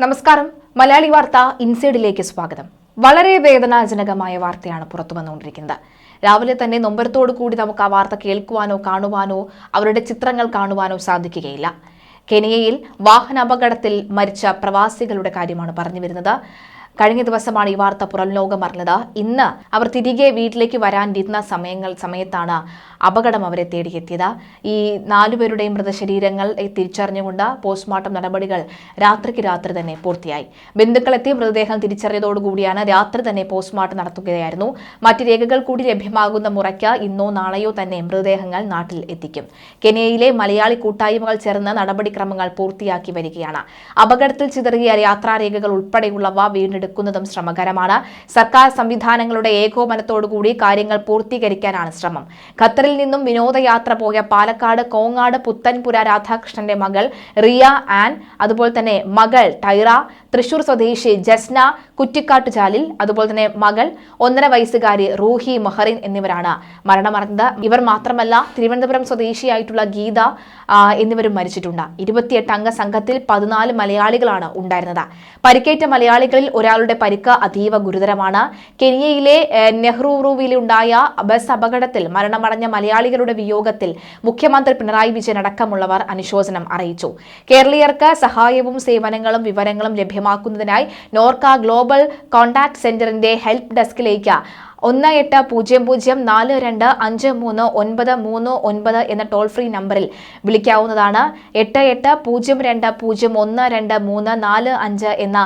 നമസ്കാരം. മലയാളി വാർത്ത ഇൻസൈഡിലേക്ക് സ്വാഗതം. വളരെ വേദനാജനകമായ വാർത്തയാണ് പുറത്തു വന്നുകൊണ്ടിരിക്കുന്നത് രാവിലെ തന്നെ നൊമ്പരത്തോടു കൂടി നമുക്ക് ആ വാർത്ത കേൾക്കുവാനോ കാണുവാനോ അവരുടെ ചിത്രങ്ങൾ കാണുവാനോ സാധിക്കുകയില്ല. കെനിയയിൽ വാഹനാപകടത്തിൽ മരിച്ച പ്രവാസികളുടെ കാര്യമാണ് പറഞ്ഞു വരുന്നത് കഴിഞ്ഞ ദിവസമാണ് ഈ വാർത്ത പുറം ലോകം അറിഞ്ഞത് ഇന്ന് അവർ തിരികെ വീട്ടിലേക്ക് വരാനിരുന്ന സമയങ്ങൾ സമയത്താണ് അപകടം അവരെ തേടിയെത്തിയത്. ഈ നാലുപേരുടെയും മൃതശരീരങ്ങൾ തിരിച്ചറിഞ്ഞുകൊണ്ട് പോസ്റ്റ്മോർട്ടം നടപടികൾ രാത്രിക്ക് രാത്രി തന്നെ പൂർത്തിയായി. ബന്ധുക്കളെത്തി മൃതദേഹം തിരിച്ചറിയതോടുകൂടിയാണ് രാത്രി തന്നെ പോസ്റ്റ്മോർട്ടം നടത്തുകയായിരുന്നു. മറ്റ് രേഖകൾ കൂടി ലഭ്യമാകുന്ന മുറയ്ക്ക് ഇന്നോ നാളെയോ തന്നെ മൃതദേഹങ്ങൾ നാട്ടിൽ എത്തിക്കും. കെനിയയിലെ മലയാളി കൂട്ടായ്മകൾ ചേർന്ന് നടപടിക്രമങ്ങൾ പൂർത്തിയാക്കി വരികയാണ്. അപകടത്തിൽ ചിതറിയ യാത്രാരേഖകൾ ഉൾപ്പെടെയുള്ളവ വീണ്ടെടുക്കുന്നതും ശ്രമകരമാണ്. സർക്കാർ സംവിധാനങ്ങളുടെ ഏകോപനത്തോടുകൂടി കാര്യങ്ങൾ പൂർത്തീകരിക്കാനാണ് ശ്രമം. ഖത്തറിൽ നിന്നും വിനോദയാത്ര പോയ പാലക്കാട് കോങ്ങാട് പുത്തൻപുര രാധാകൃഷ്ണന്റെ മകൾ റിയ ആൻ അതുപോലെ തന്നെ മകൾ ടൈറ തൃശൂർ സ്വദേശി ജസ്ന കുറ്റിക്കാട്ട് ചാലിൽ അതുപോലെ തന്നെ മകൾ ഒന്നര വയസ്സുകാരി റൂഹി മഹറിൻ എന്നിവരാണ് മരണമടഞ്ഞത്. ഇവർ മാത്രമല്ല തിരുവനന്തപുരം സ്വദേശിയായിട്ടുള്ള ഗീത എന്നിവരും മരിച്ചിട്ടുണ്ട്. ഇരുപത്തിയെട്ട് അംഗ സംഘത്തിൽ പതിനാല് മലയാളികളാണ് ഉണ്ടായിരുന്നത്. പരിക്കേറ്റ മലയാളികളിൽ ഒരാളുടെ പരിക്ക് അതീവ ഗുരുതരമാണ്. കെനിയയിലെ ഏഹ്, നെഹ്റുറുവിലുണ്ടായ ബസ് അപകടത്തിൽ മരണമടഞ്ഞ മലയാളികളുടെ വിയോഗത്തിൽ മുഖ്യമന്ത്രി പിണറായി വിജയൻ അടക്കമുള്ളവർ അനുശോചനം അറിയിച്ചു. കേരളീയർക്ക് സഹായവും സേവനങ്ങളും വിവരങ്ങളും ലഭ്യമാക്കുന്നതിനായി നോർക്ക ഗ്ലോബൽ കോൺടാക്ട് സെന്ററിന്റെ ഹെൽപ്പ് ഡെസ്കിലേക്ക് ഒന്ന് എട്ട് പൂജ്യം പൂജ്യം നാല് രണ്ട് അഞ്ച് മൂന്ന് ഒൻപത് മൂന്ന് ഒൻപത് എന്ന ടോൾ ഫ്രീ നമ്പറിൽ വിളിക്കാവുന്നതാണ്. എട്ട് എട്ട് പൂജ്യം രണ്ട് പൂജ്യം ഒന്ന് രണ്ട് മൂന്ന് നാല് അഞ്ച് എന്ന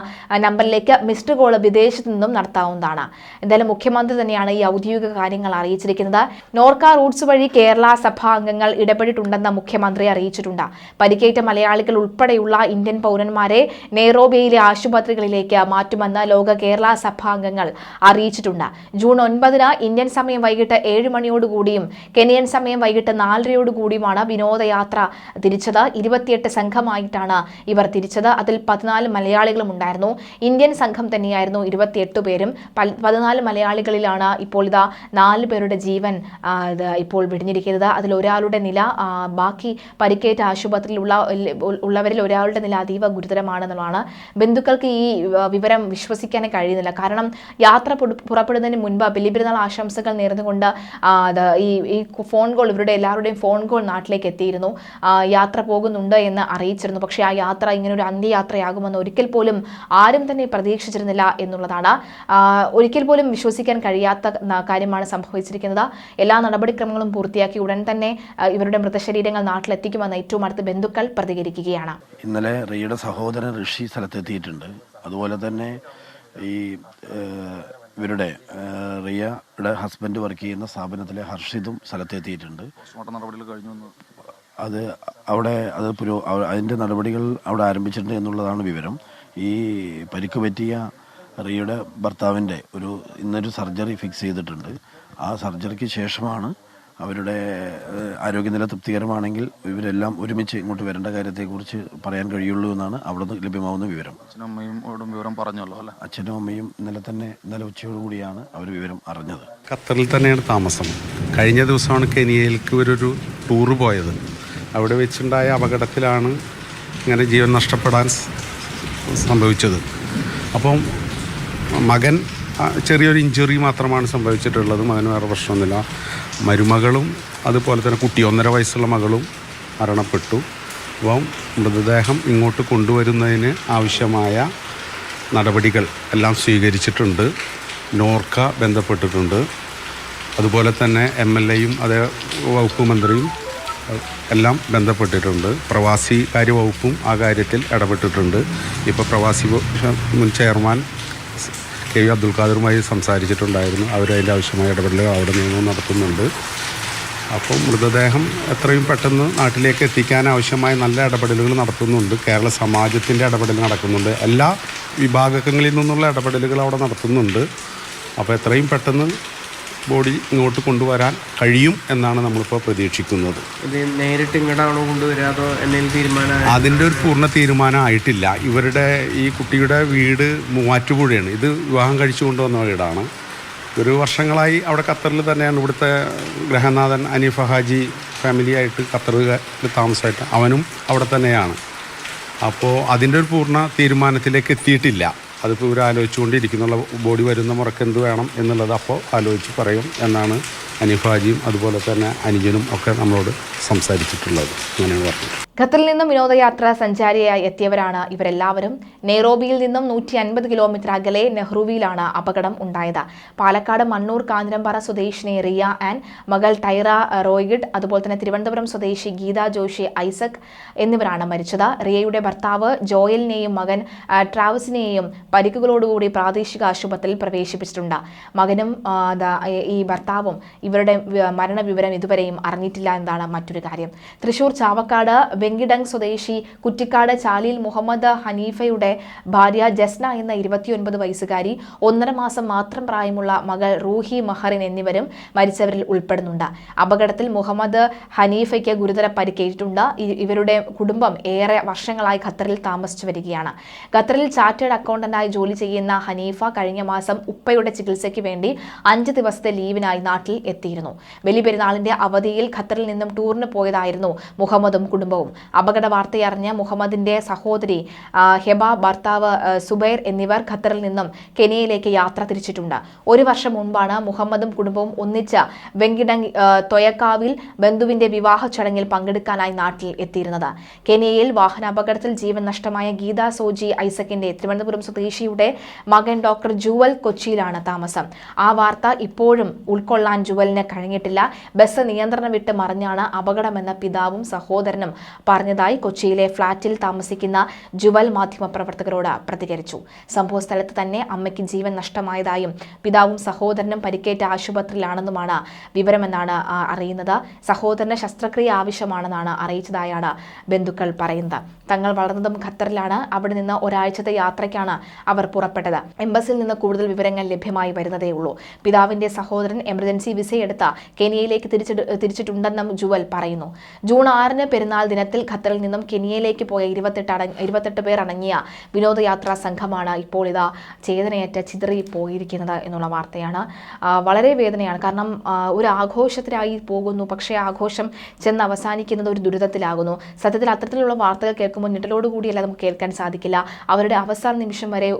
നമ്പറിലേക്ക് മിസ്ഡ് കോൾ വിദേശത്തു നിന്നും നടത്താവുന്നതാണ്. എന്തായാലും മുഖ്യമന്ത്രി തന്നെയാണ് ഈ ഔദ്യോഗിക കാര്യങ്ങൾ അറിയിച്ചിരിക്കുന്നത്. നോർക്ക റൂട്ട്സ് വഴി കേരള സഭാ അംഗങ്ങൾ ഇടപെട്ടിട്ടുണ്ടെന്ന് മുഖ്യമന്ത്രി അറിയിച്ചിട്ടുണ്ട്. പരിക്കേറ്റ മലയാളികൾ ഉൾപ്പെടെയുള്ള ഇന്ത്യൻ പൗരന്മാരെ നെയ്റോബിയയിലെ ആശുപത്രികളിലേക്ക് മാറ്റുമെന്ന് ലോക കേരള സഭാംഗങ്ങൾ അറിയിച്ചിട്ടുണ്ട്. ജൂൺ ഒൻപതിന് ഇന്ത്യൻ സമയം വൈകിട്ട് ഏഴ് മണിയോടുകൂടിയും കെനിയൻ സമയം വൈകിട്ട് നാലരയോടുകൂടിയുമാണ് വിനോദയാത്ര തിരിച്ചത്. ഇരുപത്തിയെട്ട് സംഘമായിട്ടാണ് ഇവർ തിരിച്ചത്. അതിൽ പതിനാല് മലയാളികളും ഉണ്ടായിരുന്നു. ഇന്ത്യൻ സംഘം തന്നെയായിരുന്നു ഇരുപത്തിയെട്ട് പേരും. പതിനാല് മലയാളികളിലാണ് ഇപ്പോൾ ഇതാ നാല് പേരുടെ ജീവൻ ഇപ്പോൾ വെടിഞ്ഞിരിക്കുന്നത്. അതിൽ ഒരാളുടെ നില ബാക്കി പരിക്കേറ്റ ആശുപത്രിയിലുള്ള ഉള്ളവരിൽ ഒരാളുടെ നില അതീവ ഗുരുതരമാണെന്നുള്ളതാണ്. ബന്ധുക്കൾക്ക് ഈ വിവരം വിശ്വസിക്കാനേ കഴിയുന്നില്ല. കാരണം യാത്ര പുറ- പുറപ്പെടുന്നതിന് മുൻപ് ബലിപെരുന്നാൾ ആശംസകൾ നേർന്നുകൊണ്ട് ഈ ഈ ഫോൺ കോൾ ഇവരുടെ എല്ലാവരുടെയും ഫോൺ കോൾ നാട്ടിലേക്ക് എത്തിയിരുന്നു. യാത്ര പോകുന്നുണ്ട് എന്ന് അറിയിച്ചിരുന്നു. പക്ഷേ ആ യാത്ര ഇങ്ങനെ ഒരു അന്ത്യയാത്രയാകുമെന്ന് ഒരിക്കൽ പോലും ആരും തന്നെ പ്രതീക്ഷിച്ചിരുന്നില്ല എന്നുള്ളതാണ്. ഒരിക്കൽ പോലും വിശ്വസിക്കാൻ കഴിയാത്ത കാര്യമാണ് സംഭവിച്ചിരിക്കുന്നത്. എല്ലാ നടപടിക്രമങ്ങളും പൂർത്തിയാക്കി ഉടൻ തന്നെ ഇവരുടെ മൃതശരീരങ്ങൾ നാട്ടിലെത്തിക്കുമെന്ന് ഏറ്റവും അടുത്ത ബന്ധുക്കൾ പ്രതികരിക്കുകയാണ്. ഇന്നലെ റിയുടെ സഹോദരൻ ഋഷി സ്ഥലത്തെത്തിയിട്ടുണ്ട്. അതുപോലെ തന്നെ ഈ ഇവരുടെ റിയയുടെ ഹസ്ബൻഡ് വർക്ക് ചെയ്യുന്ന സ്ഥാപനത്തിലെ ഹർഷിതും സ്ഥലത്തെത്തിയിട്ടുണ്ട്. അത് അവിടെ അത് പുരോ അതിന്റെ നടപടികൾ അവിടെ ആരംഭിച്ചിട്ടുണ്ട് എന്നുള്ളതാണ് വിവരം. ഈ പരിക്ക് പറ്റിയ റിയയുടെ ഭർത്താവിന്റെ ഒരു ഇന്നൊരു സർജറി ഫിക്സ് ചെയ്തിട്ടുണ്ട്. ആ സർജറിക്ക് ശേഷമാണ് അവരുടെ ആരോഗ്യനില തൃപ്തികരമാണെങ്കിൽ ഇവരെല്ലാം ഒരുമിച്ച് ഇങ്ങോട്ട് വരേണ്ട കാര്യത്തെക്കുറിച്ച് പറയാൻ കഴിയുള്ളൂ എന്നാണ് അവിടെ നിന്ന് ലഭ്യമാവുന്ന വിവരം. അച്ഛനും അമ്മയും ഓടും വിവരം പറഞ്ഞല്ലോ അല്ലേ? അച്ഛനും അമ്മയും ഇന്നലെ തന്നെ ഇന്നലെ ഉച്ചയോടുകൂടിയാണ് അവർ വിവരം അറിഞ്ഞത്. ഖത്തറിൽ തന്നെയാണ് താമസം. കഴിഞ്ഞ ദിവസമാണ് കെനിയയിലേക്ക് ഇവരൊരു ടൂറ് പോയത്. അവിടെ വെച്ചുണ്ടായ അപകടത്തിലാണ് ഇങ്ങനെ ജീവൻ നഷ്ടപ്പെടാൻ സംഭവിച്ചത്. അപ്പം മകൻ ചെറിയൊരു ഇഞ്ചുറി മാത്രമാണ് സംഭവിച്ചിട്ടുള്ളത് മകന് വേറെ പ്രശ്നമൊന്നുമില്ല. മരുമകളും അതുപോലെ തന്നെ കുട്ടി ഒന്നര വയസ്സുള്ള മകളും മരണപ്പെട്ടു. അപ്പം മൃതദേഹം ഇങ്ങോട്ട് കൊണ്ടുവരുന്നതിന് ആവശ്യമായ നടപടികൾ എല്ലാം സ്വീകരിച്ചിട്ടുണ്ട്. നോർക്ക ബന്ധപ്പെട്ടിട്ടുണ്ട്. അതുപോലെ തന്നെ എം എൽ എയും അതേ വകുപ്പ് മന്ത്രിയും എല്ലാം ബന്ധപ്പെട്ടിട്ടുണ്ട്. പ്രവാസി കാര്യ വകുപ്പും ആ കാര്യത്തിൽ ഇടപെട്ടിട്ടുണ്ട്. ഇപ്പോൾ പ്രവാസി മുൻ ചെയർമാൻ കെ വി അബ്ദുൽ ഖാദറുമായി സംസാരിച്ചിട്ടുണ്ടായിരുന്നു. അവരതിന്റെ ആവശ്യമായ ഇടപെടലുകൾ അവിടെ നിന്നും നടത്തുന്നുണ്ട്. അപ്പോൾ മൃതദേഹം എത്രയും പെട്ടെന്ന് നാട്ടിലേക്ക് എത്തിക്കാൻ ആവശ്യമായ നല്ല ഇടപെടലുകൾ നടത്തുന്നുണ്ട്. കേരള സമാജത്തിന്റെ ഇടപെടൽ നടക്കുന്നുണ്ട്. എല്ലാ വിഭാഗങ്ങളിൽ നിന്നുള്ള ഇടപെടലുകൾ അവിടെ നടത്തുന്നുണ്ട്. അപ്പോൾ എത്രയും പെട്ടെന്ന് ബോഡി ഇങ്ങോട്ട് കൊണ്ടുവരാൻ കഴിയും എന്നാണ് നമ്മളിപ്പോൾ പ്രതീക്ഷിക്കുന്നത്. ഇത് നേരിട്ട് ഇങ്ങോട്ടാണോ കൊണ്ടുവരിക അതോ എന്തെങ്കിലും തീരുമാനം അതിന്റെ ഒരു പൂർണ തീരുമാനം ആയിട്ടില്ല ഇവരുടെ ഈ കുട്ടിയുടെ വീട് മൂവാറ്റുപുഴയാണ്. ഇത് വിവാഹം കഴിച്ചു കൊണ്ടുവന്ന വീടാണ്. ഒരു വർഷങ്ങളായി അവിടെ ഖത്തറിൽ തന്നെയാണ് ഇവിടുത്തെ ഗ്രഹനാഥൻ അനീഫ ഹാജി ഫാമിലിയായിട്ട് ഖത്തറിൽ താമസമായിട്ട് അവനും അവിടെ തന്നെയാണ്. അപ്പോൾ അതിന്റെ ഒരു പൂർണ തീരുമാനത്തിലേക്ക് എത്തിയിട്ടില്ല. അതിപ്പോൾ ഇവർ ആലോചിച്ചുകൊണ്ടിരിക്കുന്നുള്ള ബോഡി വരുന്ന മുറക്ക് എന്ത് വേണം എന്നുള്ളത് അപ്പോൾ ആലോചിച്ച് പറയും എന്നാണ് അനിഫാജിയും അതുപോലെ തന്നെ അനുജനും ഒക്കെ നമ്മളോട് സംസാരിച്ചിട്ടുള്ളത്. അങ്ങനെയാണ് പറഞ്ഞത്. ഖത്തറിൽ നിന്നും വിനോദയാത്ര സഞ്ചാരിയായി എത്തിയവരാണ് ഇവരെല്ലാവരും. നെയ്റോബിയിൽ നിന്നും നൂറ്റി അൻപത് കിലോമീറ്റർ അകലെ നെഹ്റുവിയിലാണ് അപകടം ഉണ്ടായത്. പാലക്കാട് മണ്ണൂർ കാഞ്ഞിരമ്പാറ സ്വദേശിനി റിയ ആൻഡ് മകൾ ടൈറ റോയിഡ് അതുപോലെ തന്നെ തിരുവനന്തപുരം സ്വദേശി ഗീത ജോഷി ഐസക് എന്നിവരാണ് മരിച്ചത്. റിയയുടെ ഭർത്താവ് ജോയലിനെയും മകൻ ട്രാവസിനെയും പരിക്കുകളോടുകൂടി പ്രാദേശിക ആശുപത്രിയിൽ പ്രവേശിപ്പിച്ചിട്ടുണ്ട്. മകനും ഈ ഭർത്താവും ഇവരുടെ മരണവിവരം ഇതുവരെയും അറിഞ്ഞിട്ടില്ല എന്നതാണ് മറ്റൊരു കാര്യം. തൃശൂർ ചാവക്കാട് വെങ്കിടങ് സ്വദേശി കുറ്റിക്കാട് ചാലിയിൽ മുഹമ്മദ് ഹനീഫയുടെ ഭാര്യ ജസ്ന എന്ന ഇരുപത്തിയൊൻപത് വയസ്സുകാരി ഒന്നര മാസം മാത്രം പ്രായമുള്ള മകൾ റൂഹി മഹറിൻ എന്നിവരും മരിച്ചവരിൽ ഉൾപ്പെടുന്നുണ്ട്. അപകടത്തിൽ മുഹമ്മദ് ഹനീഫയ്ക്ക് ഗുരുതര പരിക്കേറ്റിട്ടുണ്ട്. ഇവരുടെ കുടുംബം ഏറെ വർഷങ്ങളായി ഖത്തറിൽ താമസിച്ചു വരികയാണ്. ഖത്തറിൽ ചാർട്ടേഡ് അക്കൗണ്ടന്റായി ജോലി ചെയ്യുന്ന ഹനീഫ കഴിഞ്ഞ മാസം ഉപ്പയുടെ ചികിത്സയ്ക്ക് വേണ്ടി അഞ്ച് ദിവസത്തെ ലീവിനായി നാട്ടിൽ എത്തിയിരുന്നു. ബലിപെരുന്നാളിന്റെ അവധിയിൽ ഖത്തറിൽ നിന്നും ടൂറിന് പോയതായിരുന്നു മുഹമ്മദും കുടുംബവും. അപകട വാർത്തയറിഞ്ഞ മുഹമ്മദിന്റെ സഹോദരി ഹെബ ഭർത്താവ് സുബൈർ എന്നിവർ ഖത്തറിൽ നിന്നും കെനിയയിലേക്ക് യാത്ര തിരിച്ചിട്ടുണ്ട്. ഒരു വർഷം മുൻപാണ് മുഹമ്മദും കുടുംബവും ഒന്നിച്ച വെങ്കിടങ് തൊയക്കാവിൽ ബന്ധുവിന്റെ വിവാഹ ചടങ്ങിൽ പങ്കെടുക്കാനായി നാട്ടിൽ എത്തിയിരുന്നത്. കെനിയയിൽ വാഹനാപകടത്തിൽ ജീവൻ നഷ്ടമായ ഗീത സോജി ഐസക്കിന്റെ തിരുവനന്തപുരം സ്വദേശിയുടെ മകൻ ഡോക്ടർ ജുവൽ കൊച്ചിയിലാണ് താമസം. ആ വാർത്ത ഇപ്പോഴും ഉൾക്കൊള്ളാൻ ജുവലിന് കഴിഞ്ഞിട്ടില്ല. ബസ് നിയന്ത്രണം വിട്ട് മറിഞ്ഞാണ് അപകടമെന്ന പിതാവും സഹോദരനും പറഞ്ഞതായി കൊച്ചിയിലെ ഫ്ളാറ്റിൽ താമസിക്കുന്ന ജുവൽ മാധ്യമപ്രവർത്തകരോട് പ്രതികരിച്ചു. സംഭവ സ്ഥലത്ത് തന്നെ അമ്മയ്ക്ക് ജീവൻ നഷ്ടമായതായും പിതാവും സഹോദരനും പരിക്കേറ്റ ആശുപത്രിയിലാണെന്നുമാണ് വിവരമെന്നാണ് അറിയുന്നത്. സഹോദരന് ശസ്ത്രക്രിയ ആവശ്യമാണെന്നാണ് അറിയിച്ചതായാണ് ബന്ധുക്കൾ പറയുന്നത്. തങ്ങൾ വളർന്നതും ഖത്തറിലാണ്. അവിടെ നിന്ന് ഒരാഴ്ചത്തെ യാത്രയ്ക്കാണ് അവർ പുറപ്പെട്ടത്. എംബസിയിൽ നിന്ന് കൂടുതൽ വിവരങ്ങൾ ലഭ്യമായി വരുന്നതേ ഉള്ളൂ. പിതാവിന്റെ സഹോദരൻ എമർജൻസി വിസയെടുത്ത കെനിയയിലേക്ക് തിരിച്ചിട്ട് തിരിച്ചിട്ടുണ്ടെന്നും ജുവൽ പറയുന്നു. ജൂൺ ആറിന് പെരുന്നാൾ ദിനത്തിൽ ഖത്തറിൽ നിന്നും കെനിയയിലേക്ക് പോയ ഇരുപത്തെട്ട് അട ഇരുപത്തെട്ട് പേർ അടങ്ങിയ വിനോദയാത്രാ സംഘമാണ് ഇപ്പോൾ ഇതാ ചേതനയേറ്റ ചിതറി പോയിരിക്കുന്നത് എന്നുള്ള വാർത്തയാണ്. വളരെ വേദനയാണ്. കാരണം ഒരു ആഘോഷത്തിനായി പോകുന്നു. പക്ഷേ ആഘോഷം ചെന്ന് അവസാനിക്കുന്നത് ഒരു ദുരിതത്തിലാകുന്നു. സത്യത്തിൽ അത്തരത്തിലുള്ള വാർത്തകൾ കേൾക്കുമ്പോൾ ഞെട്ടലോടുകൂടിയല്ല നമുക്ക് കേൾക്കാൻ സാധിക്കില്ല. അവരുടെ അവസാന നിമിഷം വരെ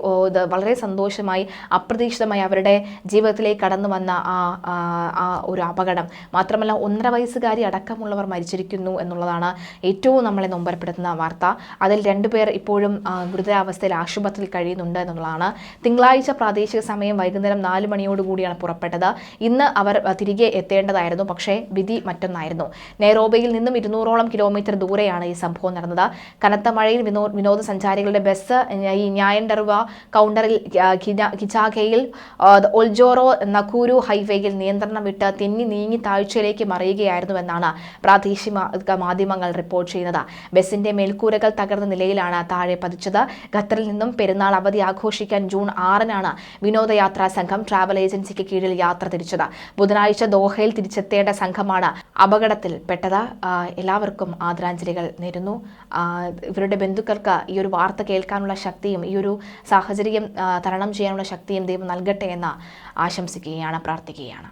വളരെ സന്തോഷമായി അപ്രതീക്ഷിതമായി അവരുടെ ജീവിതത്തിലേക്ക് കടന്നു വന്ന ആ ഒരു അപകടം. മാത്രമല്ല ഒന്നര വയസ്സുകാരി അടക്കമുള്ളവർ മരിച്ചിരിക്കുന്നു എന്നുള്ളതാണ് ഏറ്റവും നമ്മളെ നൊമ്പരപ്പെടുത്തുന്ന വാർത്ത. അതിൽ രണ്ടുപേർ ഇപ്പോഴും ഗുരുതരാവസ്ഥയിൽ ആശുപത്രിയിൽ കഴിയുന്നുണ്ട് എന്നുള്ളതാണ്. തിങ്കളാഴ്ച പ്രാദേശിക സമയം വൈകുന്നേരം നാല് മണിയോടുകൂടിയാണ് പുറപ്പെട്ടത്. ഇന്ന് അവർ തിരികെ എത്തേണ്ടതായിരുന്നു. പക്ഷേ വിധി മറ്റൊന്നായിരുന്നു. നെയ്റോബയിൽ നിന്നും ഇരുന്നൂറോളം കിലോമീറ്റർ ദൂരെയാണ് ഈ സംഭവം നടന്നത്. കനത്ത മഴയിൽ വിനോ വിനോദസഞ്ചാരികളുടെ ബസ് ഈ ഞായൻഡർവ കൗണ്ടറിൽ കിചാഖയിൽ ഒൽജോറോ നക്കൂരു ഹൈവേയിൽ നിയന്ത്രണം വിട്ട് തെന്നി നീങ്ങി താഴ്ചയിലേക്ക് മറിയുകയായിരുന്നുവെന്നാണ് പ്രാദേശിക മാധ്യമങ്ങൾ റിപ്പോർട്ട് ചെയ്യുന്നത്. ബസിന്റെ മേൽക്കൂരകൾ തകർന്ന നിലയിലാണ് താഴെ പതിച്ചത്. ഖത്തറിൽ നിന്നും പെരുന്നാൾ അവധി ആഘോഷിക്കാൻ ജൂൺ ആറിനാണ് വിനോദയാത്രാ സംഘം ട്രാവൽ ഏജൻസിക്ക് കീഴിൽ യാത്ര തിരിച്ചത്. ബുധനാഴ്ച ദോഹയിൽ തിരിച്ചെത്തേണ്ട സംഘമാണ് അപകടത്തിൽ പെട്ടത് എല്ലാവർക്കും ആദരാഞ്ജലികൾ നേരുന്നു. ഇവരുടെ ബന്ധുക്കൾക്ക് ഈ ഒരു വാർത്ത കേൾക്കാനുള്ള ശക്തിയും ഈ ഒരു സാഹചര്യം തരണം ചെയ്യാനുള്ള ശക്തിയും ദൈവം നൽകട്ടെ എന്ന് ആശംസിക്കുകയാണ് പ്രാർത്ഥിക്കുകയാണ്.